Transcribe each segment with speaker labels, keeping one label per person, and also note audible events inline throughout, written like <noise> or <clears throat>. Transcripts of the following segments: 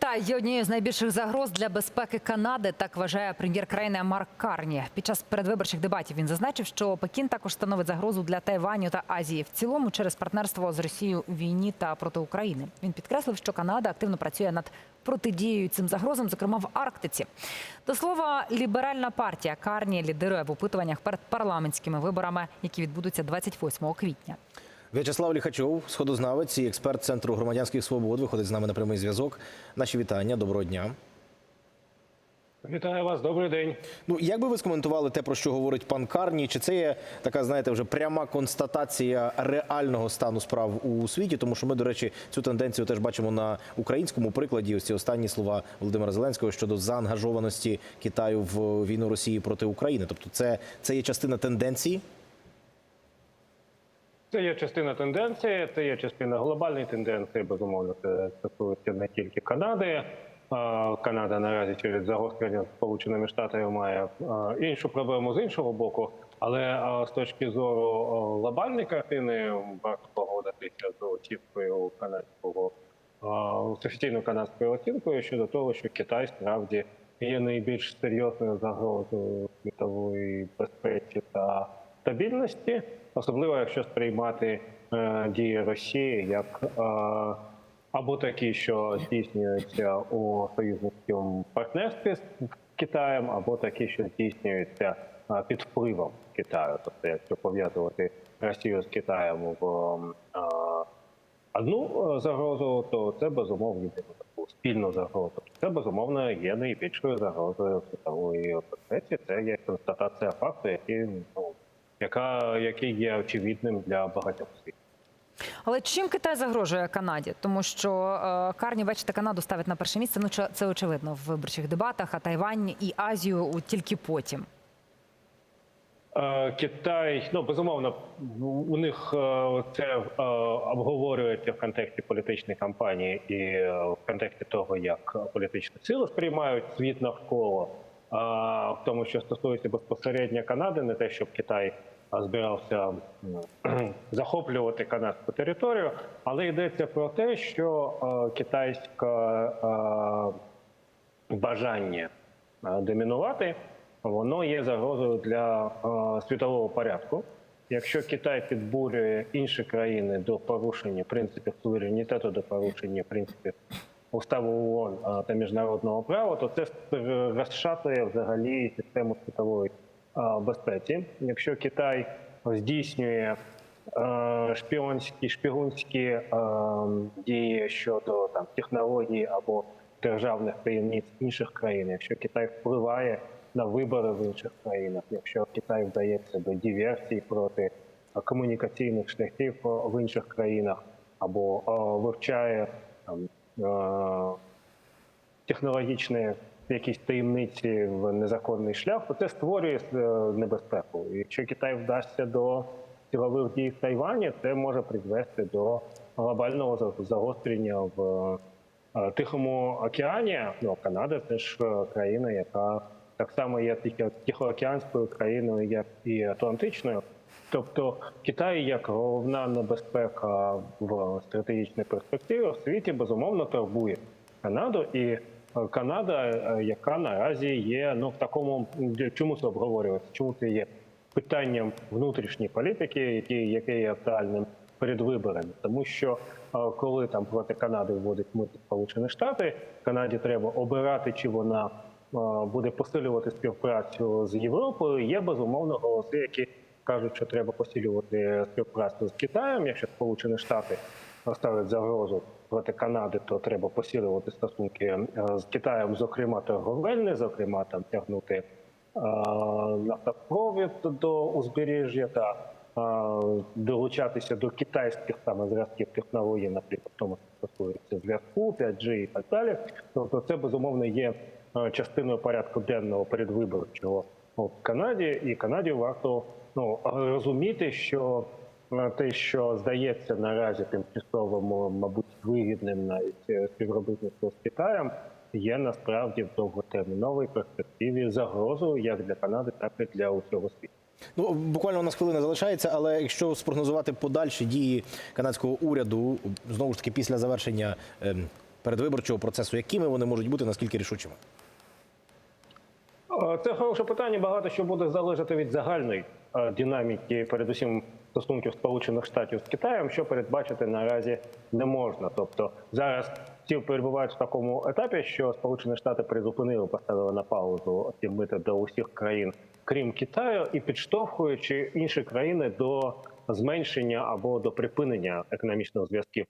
Speaker 1: Китай є однією з найбільших загроз для безпеки Канади. Так вважає прем'єр країни Марк Карні. Під час передвиборчих дебатів він зазначив, що Пекін також становить загрозу для Тайваню та Азії в цілому через партнерство з Росією у війні та проти України. Він підкреслив, що Канада активно працює над протидією цим загрозам, зокрема в Арктиці. До слова, ліберальна партія Карні лідирує в опитуваннях перед парламентськими виборами, які відбудуться 28 квітня.
Speaker 2: В'ячеслав Ліхачов, сходознавець і експерт Центру громадянських свобод, виходить з нами на прямий зв'язок. Наші вітання, доброго дня.
Speaker 3: Вітаю вас, добрий день.
Speaker 2: Ну, як би ви скоментували те, про що говорить пан Карні? Чи це є така, знаєте, вже пряма констатація реального стану справ у світі? Тому що ми, до речі, цю тенденцію теж бачимо на українському прикладі. Ось ці останні слова Володимира Зеленського щодо заангажованості Китаю в війну Росії проти України. Тобто, це, це є частина тенденції.
Speaker 3: Це є частина тенденції, це є частина глобальної тенденції. Безумовно, це стосується не тільки Канади. Канада наразі через загострення Сполученими Штатами має іншу проблему з іншого боку. Але з точки зору глобальної картини варто погодитися з оцінкою канадського офіційною канадською оцінкою щодо того, що Китай справді є найбільш серйозною загрозою світової безпеки та стабільності, особливо якщо сприймати е, дії Росії як е, або такі, що здійснюються у союзницькому партнерстві з Китаєм, або такі, що здійснюються е, під впливом Китаю. Тобто, якщо пов'язувати Росію з Китаєм в е, одну е, загрозу, то це безумовно таку спільну загрозу. Це безумовно є найбільшою загрозою світової безпеці. Це є констатація факту, який ну яка який є очевидним для багатьох світів.
Speaker 1: Але чим Китай загрожує Канаді? Тому що е, Карні, бачите, Канаду ставить на перше місце. Ну це- це очевидно в виборчих дебатах, а Тайвань і Азію тільки потім.
Speaker 3: Е, Китай, ну безумовно, у них е, це е, обговорюється в контексті політичної кампанії і е, в контексті того, як політичні сили сприймають світ навколо. В тому, що стосується безпосередньо Канади, не те, щоб Китай збирався <clears throat> захоплювати канадську територію, але йдеться про те, що е, китайська е, бажання домінувати, воно є загрозою для світового порядку. Якщо Китай підбурює інші країни до порушення принципів суверенітету, до порушення принципів уставу ООН та міжнародного права, то це розшатує взагалі систему світової безпеки. Якщо Китай здійснює е, шпіонські шпігунські е, дії щодо там технологій або державних таємниць інших країн, якщо Китай впливає на вибори в інших країнах, якщо Китай вдається до диверсій проти е, комунікаційних шляхів в інших країнах, або вивчає там технологічні якісь таємниці в незаконний шлях, то це створює е, небезпеку. І Якщо Китай вдасться до силових дій в Тайвані, це може призвести до глобального загострення в е, Тихому океані. Ну, Канада теж ж країна, яка так само є тихо- тихоокеанською країною, як і Атлантичною. Тобто Китай як головна небезпека в стратегічній перспективі в світі безумовно турбує Канаду і е, Канада, е, яка наразі є ну в такому чому це обговорюється? Чому це є питанням внутрішньої політики, які яке є актуальним перед виборами, тому що е, коли там проти Канади вводить мит Сполучені Штати, Канаді треба обирати, чи вона буде посилювати співпрацю з Європою. Є безумовно голоси, які кажуть, що треба посилювати співпрацю з Китаєм, якщо Сполучені Штати ставлять загрозу проти Канади, то треба посилювати стосунки е, з Китаєм, зокрема торговельні, зокрема там тягнути е, нафтопровід до узбережжя та е, долучатися до китайських саме зразків технологій, наприклад, тому що стосується зв'язку, 5G і так далі. Тобто, це безумовно є е, частиною порядку денного передвиборчого в Канаді, і Канаді варто ну розуміти, що е, те, що здається наразі тимчасовим, мабуть, вигідним навіть е, співробітництво з Китаєм, є насправді в довготерміновій перспективі загрозою як для Канади, так і для усього світу.
Speaker 2: Ну, буквально у нас хвилина залишається, але якщо спрогнозувати подальші дії канадського уряду, знову ж таки, після завершення ем, передвиборчого процесу, якими вони можуть бути, наскільки рішучими?
Speaker 3: Це хороше питання. Багато що буде залежати від загальної е, динаміки, передусім стосунків Сполучених Штатів з Китаєм, що передбачити наразі не можна. Тобто зараз всі перебувають в такому етапі, що Сполучені Штати призупинили, поставили на паузу ці мити до усіх країн, крім Китаю, і підштовхуючи інші країни до зменшення або до припинення економічних зв'язків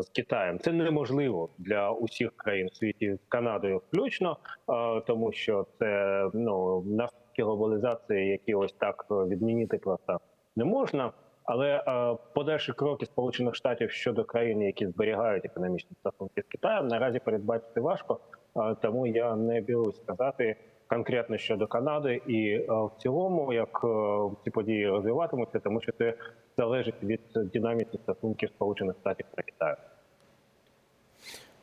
Speaker 3: з Китаєм. Це неможливо для усіх країн в світі з Канадою включно, е, тому що це ну наслідки глобалізації, які ось так е, відмінити просто не можна. Але е, подальші кроки Сполучених Штатів щодо країн, які зберігають економічні стосунки з Китаєм, наразі передбачити важко. Е, тому я не берусь сказати конкретно щодо Канади і е, в цілому, як е, ці події розвиватимуться, тому що це залежить від динаміки стосунків Сполучених Штатів та Китаю.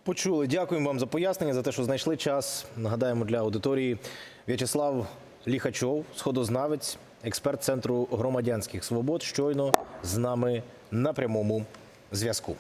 Speaker 2: Почули. Дякуємо вам за пояснення, за те, що знайшли час. Нагадаємо для аудиторії В'ячеслав Ліхачов, сходознавець, експерт Центру громадянських свобод, щойно з нами на прямому зв'язку.